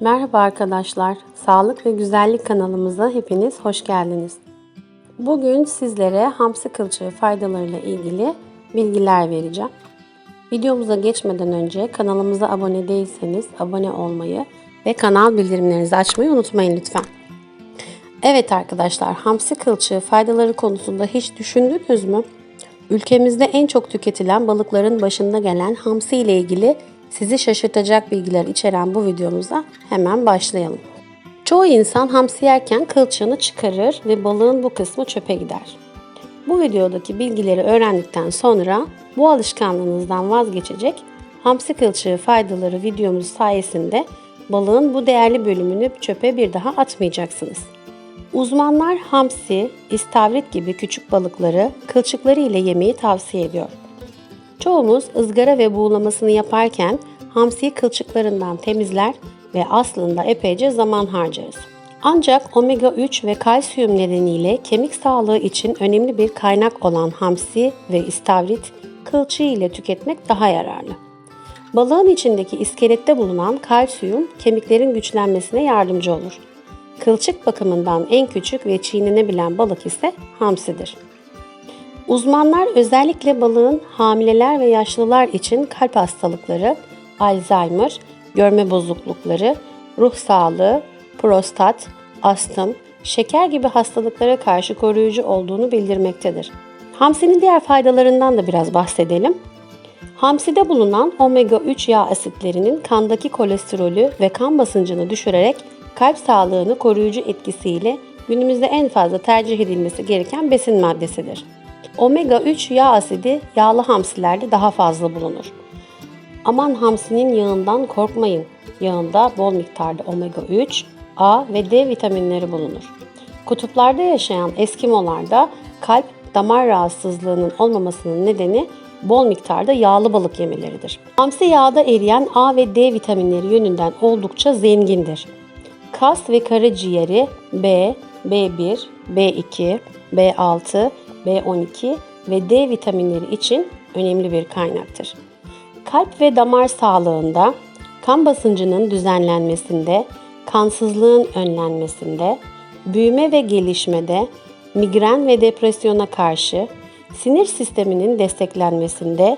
Merhaba arkadaşlar. Sağlık ve Güzellik kanalımıza hepiniz hoş geldiniz. Bugün sizlere hamsi kılçığı faydalarıyla ilgili bilgiler vereceğim. Videomuza geçmeden önce kanalımıza abone değilseniz abone olmayı ve kanal bildirimlerinizi açmayı unutmayın lütfen. Evet arkadaşlar, hamsi kılçığı faydaları konusunda hiç düşündünüz mü? Ülkemizde en çok tüketilen balıkların başında gelen hamsi ile ilgili sizi şaşırtacak bilgiler içeren bu videomuza hemen başlayalım. Çoğu insan hamsi yerken kılçığını çıkarır ve balığın bu kısmı çöpe gider. Bu videodaki bilgileri öğrendikten sonra bu alışkanlığınızdan vazgeçecek hamsi kılçığı faydaları videomuz sayesinde balığın bu değerli bölümünü çöpe bir daha atmayacaksınız. Uzmanlar hamsi, istavrit gibi küçük balıkları kılçıkları ile yemeyi tavsiye ediyor. Çoğumuz ızgara ve buğulamasını yaparken hamsiyi kılçıklarından temizler ve aslında epeyce zaman harcarız. Ancak omega 3 ve kalsiyum nedeniyle kemik sağlığı için önemli bir kaynak olan hamsi ve istavrit kılçığı ile tüketmek daha yararlı. Balığın içindeki iskelette bulunan kalsiyum kemiklerin güçlenmesine yardımcı olur. Kılçık bakımından en küçük ve çiğnenebilen balık ise hamsidir. Uzmanlar özellikle balığın hamileler ve yaşlılar için kalp hastalıkları, Alzheimer, görme bozuklukları, ruh sağlığı, prostat, astım, şeker gibi hastalıklara karşı koruyucu olduğunu bildirmektedir. Hamsinin diğer faydalarından da biraz bahsedelim. Hamside bulunan omega 3 yağ asitlerinin kandaki kolesterolü ve kan basıncını düşürerek kalp sağlığını koruyucu etkisiyle günümüzde en fazla tercih edilmesi gereken besin maddesidir. Omega 3 yağ asidi yağlı hamsilerde daha fazla bulunur. Aman hamsinin yağından korkmayın. Yağında bol miktarda omega 3, A ve D vitaminleri bulunur. Kutuplarda yaşayan Eskimolarda kalp damar rahatsızlığının olmamasının nedeni bol miktarda yağlı balık yemeleridir. Hamsi yağda eriyen A ve D vitaminleri yönünden oldukça zengindir. Kas ve karaciğeri B, B1, B2, B6, B12 ve D vitaminleri için önemli bir kaynaktır. Kalp ve damar sağlığında, kan basıncının düzenlenmesinde, kansızlığın önlenmesinde, büyüme ve gelişmede, migren ve depresyona karşı, sinir sisteminin desteklenmesinde,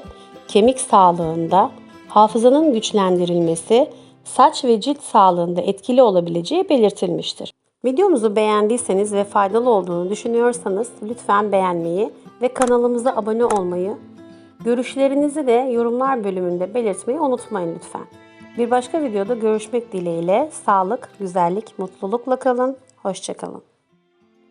kemik sağlığında, hafızanın güçlendirilmesi, saç ve cilt sağlığında etkili olabileceği belirtilmiştir. Videomuzu beğendiyseniz ve faydalı olduğunu düşünüyorsanız lütfen beğenmeyi ve kanalımıza abone olmayı, görüşlerinizi de yorumlar bölümünde belirtmeyi unutmayın lütfen. Bir başka videoda görüşmek dileğiyle sağlık, güzellik, mutlulukla kalın. Hoşçakalın.